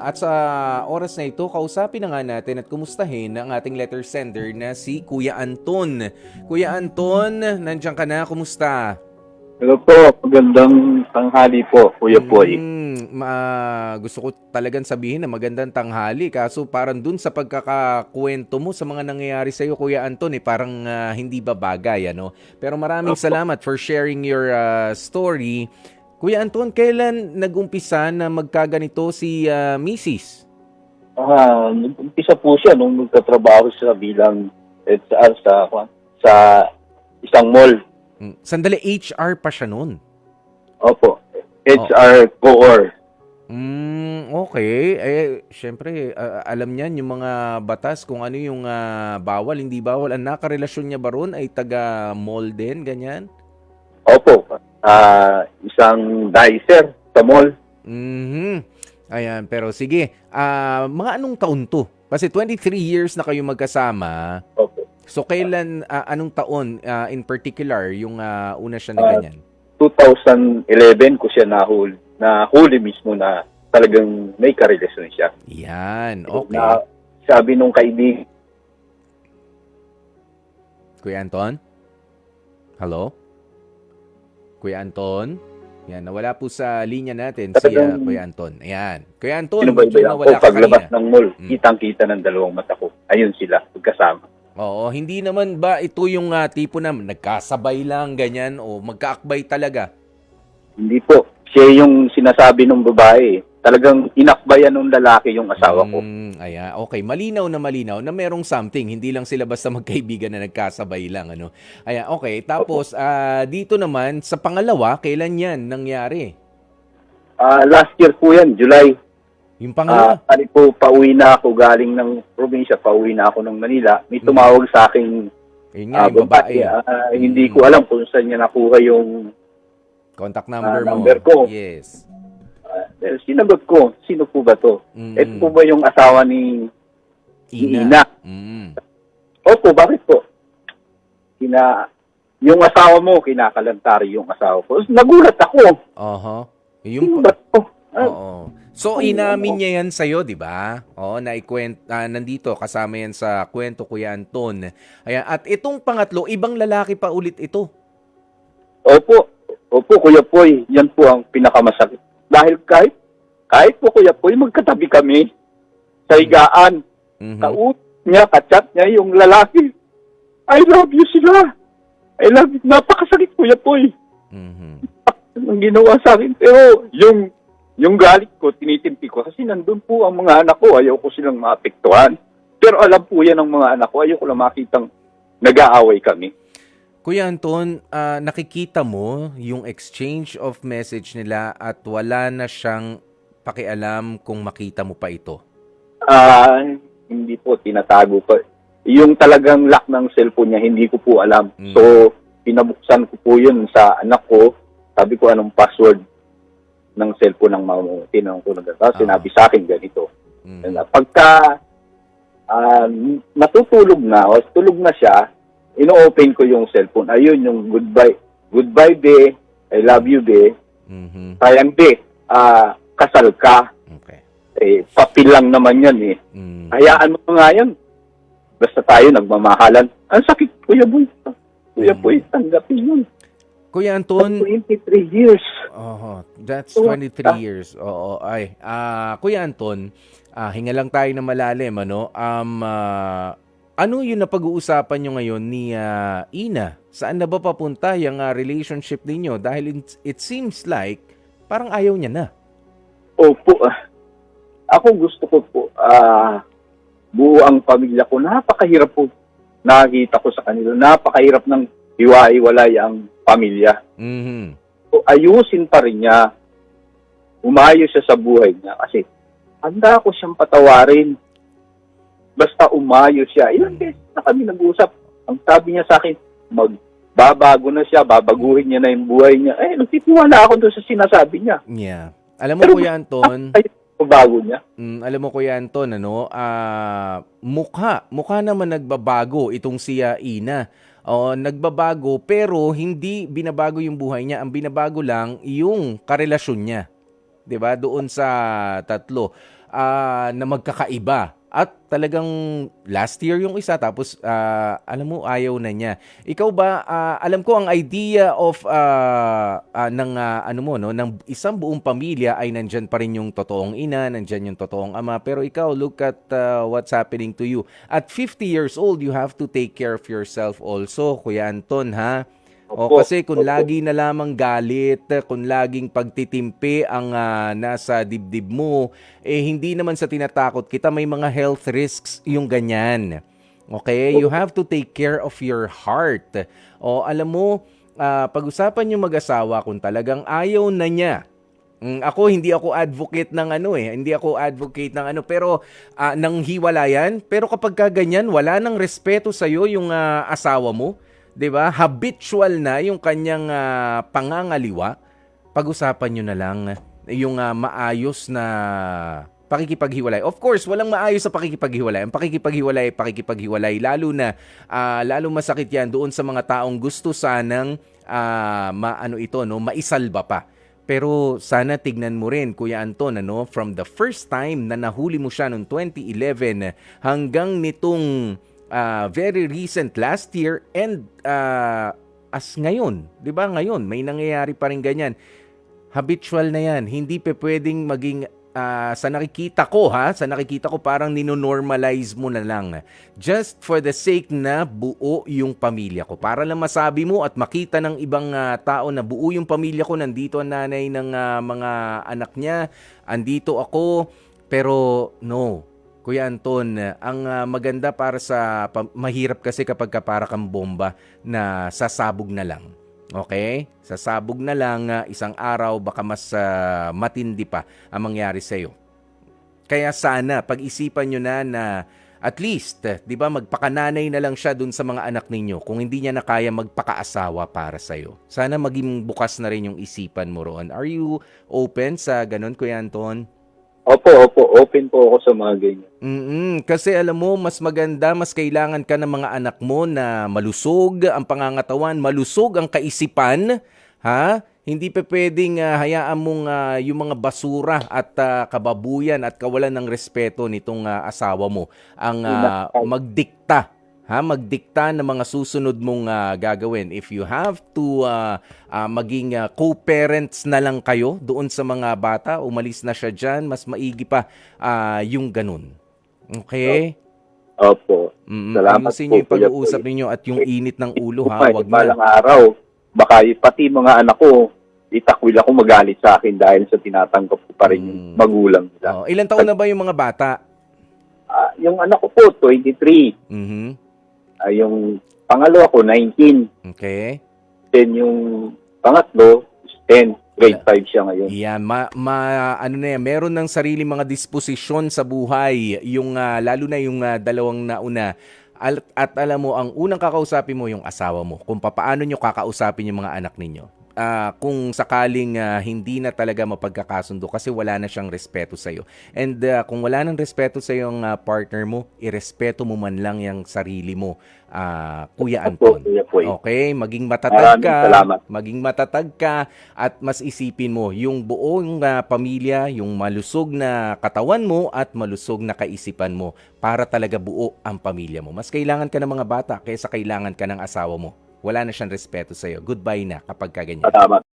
At sa oras na ito, kausapin na nga natin at kumustahin ang ating letter sender na si Kuya Anton. Kuya Anton, nandiyan ka na, kumusta? Hello po, magandang tanghali po, Kuya Poy. Mm, ma- gusto ko talagang sabihin na magandang tanghali kaso parang dun sa pagkakakwento mo sa mga nangyayari sa iyo Kuya Anton eh parang ah, hindi ba bagay ano. Pero maraming Opo. salamat for sharing your ah, story. Kuya Anton, kailan nagumpisa na magkaganito si ah, Mrs.? Ah, nag-umpisa po siya nung nagtatrabaho siya bilang HR sa sa isang mall. Mm, Sandali, HR pa siya noon. Opo, HR Core. Mm, okay. Eh, syempre, ah, alam niyan yung mga batas kung ano yung ah, bawal, hindi bawal. Ang nakarelasyon niya ba ron ay taga mall din, ganyan? Opo, ah, isang dicer sa mall. Mhm. Ayan, pero sige. Ah, mga anong taon to? Kasi 23 years na kayo magkasama. Opo. So kailan ah, anong taon ah, in particular yung ah, una siya na ganyan? 2011 ko siya nahuli, nahuli mismo na talagang may karelasyon siya. Yan. Okay. Na, sabi nung kaibigan, Kuya Anton? Hello? Kuya Anton? Yan, nawala po sa linya natin si Talagang- Kuya Anton. Ayan. Kuya Anton, sino ba medyo nawala ka paglabas kanina. ng mall, Mm. kitang-kita ng dalawang mata ko. Ayun sila, magkasama. Oo, hindi naman ba ito yung ah, tipo na nagkasabay lang, ganyan, o magkaakbay talaga? Hindi po. Siya yung sinasabi ng babae. Talagang inakbayan ng lalaki yung asawa ko. Mm, ayan. Okay, malinaw na malinaw na merong something. Hindi lang sila basta magkaibigan na nagkasabay lang. Ano? Ayan, okay. Tapos, ah, dito naman, sa pangalawa, kailan yan nangyari? Ah, last year po yan, July. Yung pangalawa? ano po, pauwi na ako galing ng probinsya, pauwi na ako ng Manila. May tumawag sa akin Yun nga, ah, yung babae. Ah, hindi ko alam kung saan niya nakuha yung Contact number mo. Ah, number ko. Yes. Uh, sinagot ko. Sino po ba to? Mm. Ito po ba yung asawa ni ni Ina. Ina? Mm. Opo, bakit po? Kina, yung asawa mo, kinakalantari yung asawa ko. Nagulat ako. Oho. Sino Yung ba to? Ah, Oo. So inamin niya yan sa di ba? Oo, na ikwent ah, nandito kasama yan sa kwento Kuya Anton. Ayan, at itong pangatlo, ibang lalaki pa ulit ito. Opo. Opo, Kuya Poy. Yan po ang pinakamasakit. Dahil kahit, kahit po, Kuya Poy, magkatabi kami sa higaan. Mhm. Kaut niya, kachat niya yung lalaki. I love you sila. I love you. Napakasakit, Kuya Poy. Mhm. Ang ginawa sa akin. Pero yung, yung galit ko, tinitimpi ko. Kasi nandun po ang mga anak ko. Ayaw ko silang maapektuhan. Pero alam po yan ng mga anak ko. Ayaw ko lang makitang nag-aaway kami. Kuya Anton, ah, nakikita mo yung exchange of message nila at wala na siyang pakialam kung makita mo pa ito. Ah, hindi po tinatago ko. Yung talagang lock ng cellphone niya, hindi ko po alam. Mm. So, pinabuksan ko po yun sa anak ko. Sabi ko anong password ng cellphone ng mama mo. Tinanong ko na Ah. Sinabi sa akin ganito. Na Pagka ah, natutulog na o tulog na siya, ino-open ko yung cellphone. Ayun yung goodbye. Goodbye, be. I love you, be. Mhm. Sayang, be. Ah, kasal ka. Okay. Eh, papel lang naman yan eh. Mhm. Hayaan mo nga yan. Basta tayo nagmamahalan. Ang sakit, Kuya Boy. Kuya Mm. Boy, tanggapin yun. Kuya Anton, 23 years. Oh, that's So, 23 ah, years. Oo, ay. Ah, Kuya Anton, ah, hinga lang tayo na malalim, ano? Um, ah, ano yung napag-uusapan nyo ngayon ni ah, Ina? Saan na ba papunta yung ah, relationship ninyo? Dahil it, seems like parang ayaw niya na. Opo. ah. Ako gusto ko po, ah, buo ang pamilya ko. Napakahirap po. Nakita ko sa kanila. Napakahirap ng hiwa-hiwalay ang pamilya. Mhm. So, ayusin pa rin niya. Umayos siya sa buhay niya. Kasi, handa ko siyang patawarin. Basta umayos siya. Ilang beses na kami nag-usap. Ang sabi niya sa akin, magbabago na siya, babaguhin niya na yung buhay niya. Eh, nagtitiwala ako doon sa sinasabi niya. Yeah. Alam mo, Pero- Kuya Anton, Ay, bago niya. Mm, alam mo Kuya Anton, ano, ah, mukha, mukha naman nagbabago itong si ah, Ina. O, nagbabago pero hindi binabago yung buhay niya. Ang binabago lang yung karelasyon niya. 'Di ba? Doon sa tatlo. ah, na magkakaiba. At talagang last year yung isa tapos ah, alam mo ayaw na niya. Ikaw ba ah, alam ko ang idea of ah, ah, ng ah, ano mo no ng isang buong pamilya ay nandyan pa rin yung totoong ina, nandyan yung totoong ama pero ikaw look at ah, what's happening to you. At 50 years old you have to take care of yourself also, Kuya Anton ha. O Opo, kasi kung opo. lagi na lamang galit, kung laging pagtitimpi ang ah, nasa dibdib mo, eh hindi naman sa tinatakot kita may mga health risks yung ganyan. Okay? You have to take care of your heart. O alam mo, ah, pag-usapan yung mag-asawa kung talagang ayaw na niya Mm, ako hindi ako advocate ng ano eh, hindi ako advocate ng ano pero ah, ng hiwalayan, pero kapag ka ganyan wala nang respeto sa yung ah, asawa mo, 'di ba? Habitual na yung kanyang ah, pangangaliwa. Pag-usapan niyo na lang yung ah, maayos na pakikipaghiwalay. Of course, walang maayos sa pakikipaghiwalay. Ang pakikipaghiwalay, pakikipaghiwalay lalo na ah, lalo masakit 'yan doon sa mga taong gusto sanang ah, maano ito no, maisalba pa. Pero sana tignan mo rin, Kuya Anton, ano, from the first time na nahuli mo siya noong 2011 hanggang nitong ah, very recent last year and ah, as ngayon, 'di ba? Ngayon may nangyayari pa rin ganyan. Habitual na 'yan. Hindi pe pwedeng maging ah, sa nakikita ko ha, sa nakikita ko parang ninonormalize mo na lang. Just for the sake na buo yung pamilya ko. Para lang masabi mo at makita ng ibang ah, tao na buo yung pamilya ko, nandito ang nanay ng ah, mga anak niya, andito ako. Pero no, Kuya Anton, ang ah, maganda para sa mahirap kasi kapag ka para kang bomba na sasabog na lang. Okay? Sasabog na lang ah, isang araw baka mas ah, matindi pa ang mangyari sa iyo. Kaya sana pag-isipan nyo na na at least, 'di ba, magpakananay na lang siya dun sa mga anak ninyo kung hindi niya na kaya magpakaasawa para sa iyo. Sana maging bukas na rin yung isipan mo roon. Are you open sa ganun, Kuya Anton? Opo, opo. Open po ako sa mga ganyan. mm Kasi alam mo, mas maganda, mas kailangan ka ng mga anak mo na malusog ang pangangatawan, malusog ang kaisipan, ha? Hindi pa pwedeng ah, hayaan mong ah, yung mga basura at ah, kababuyan at kawalan ng respeto nitong ah, asawa mo ang ah, magdikta ha magdikta ng mga susunod mong ah, gagawin. If you have to ah, ah, maging ah, co-parents na lang kayo doon sa mga bata umalis na siya diyan mas maigi pa ah, yung ganun. Okay? Opo. Mm, Salamat ayusin po, niyo yung pag-uusap ninyo at yung init ng ulo ha? Wag na. araw, baka pati mga anak ko, itakwil ako magalit sa akin dahil sa tinatanggap ko pa rin yung Mm. magulang nila. oh, ilan taon na ba yung mga bata? Ah, yung anak ko po, 23. mhm Ah, yung pangalawa ko, 19. okay Then yung pangatlo, is 10. Grade 5 siya ngayon. Yan, ma, ma- ano na yan, meron ng sarili mga disposisyon sa buhay, yung ah, lalo na yung ah, dalawang nauna. Al- at alam mo, ang unang kakausapin mo yung asawa mo, kung papaano nyo kakausapin yung mga anak ninyo. Ah, kung sakaling ah, hindi na talaga mapagkakasundo kasi wala na siyang respeto sa iyo. And ah, kung wala nang respeto sa yung partner mo, irespeto mo man lang yung sarili mo, ah, Kuya Anton. Okay, maging matatag ka, maging matatag ka at mas isipin mo yung buong ah, pamilya, yung malusog na katawan mo at malusog na kaisipan mo para talaga buo ang pamilya mo. Mas kailangan ka ng mga bata kaysa kailangan ka ng asawa mo. Wala na siyang respeto sa iyo. Goodbye na kapag ka ganyan. Salamat.